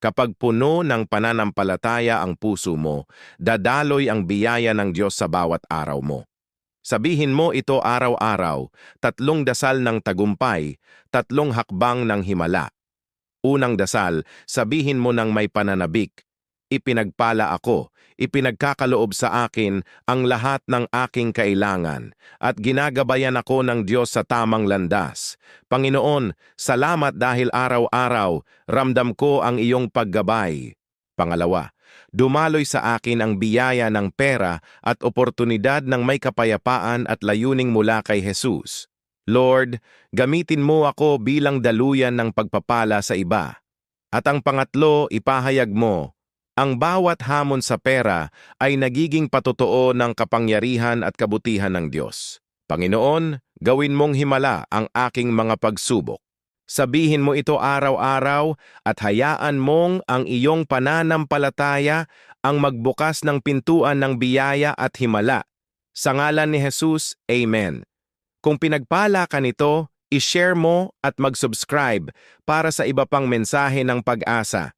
Kapag puno ng pananampalataya ang puso mo, dadaloy ang biyaya ng Diyos sa bawat araw mo. Sabihin mo ito araw-araw, tatlong dasal ng tagumpay, tatlong hakbang ng himala. Unang dasal, sabihin mo ng may pananabik, Ipinagpala ako, ipinagkakaloob sa akin ang lahat ng aking kailangan, at ginagabayan ako ng Diyos sa tamang landas. Panginoon, salamat dahil araw-araw, ramdam ko ang iyong paggabay. Pangalawa, dumaloy sa akin ang biyaya ng pera at oportunidad ng may kapayapaan at layuning mula kay Jesus. Lord, gamitin mo ako bilang daluyan ng pagpapala sa iba. At ang pangatlo, ipahayag mo, ang bawat hamon sa pera ay nagiging patotoo ng kapangyarihan at kabutihan ng Diyos. Panginoon, gawin mong himala ang aking mga pagsubok. Sabihin mo ito araw-araw at hayaan mong ang iyong pananampalataya ang magbukas ng pintuan ng biyaya at himala. Sa ngalan ni Jesus, Amen. Kung pinagpala ka nito, i-share mo at mag-subscribe para sa iba pang mensahe ng pag-asa.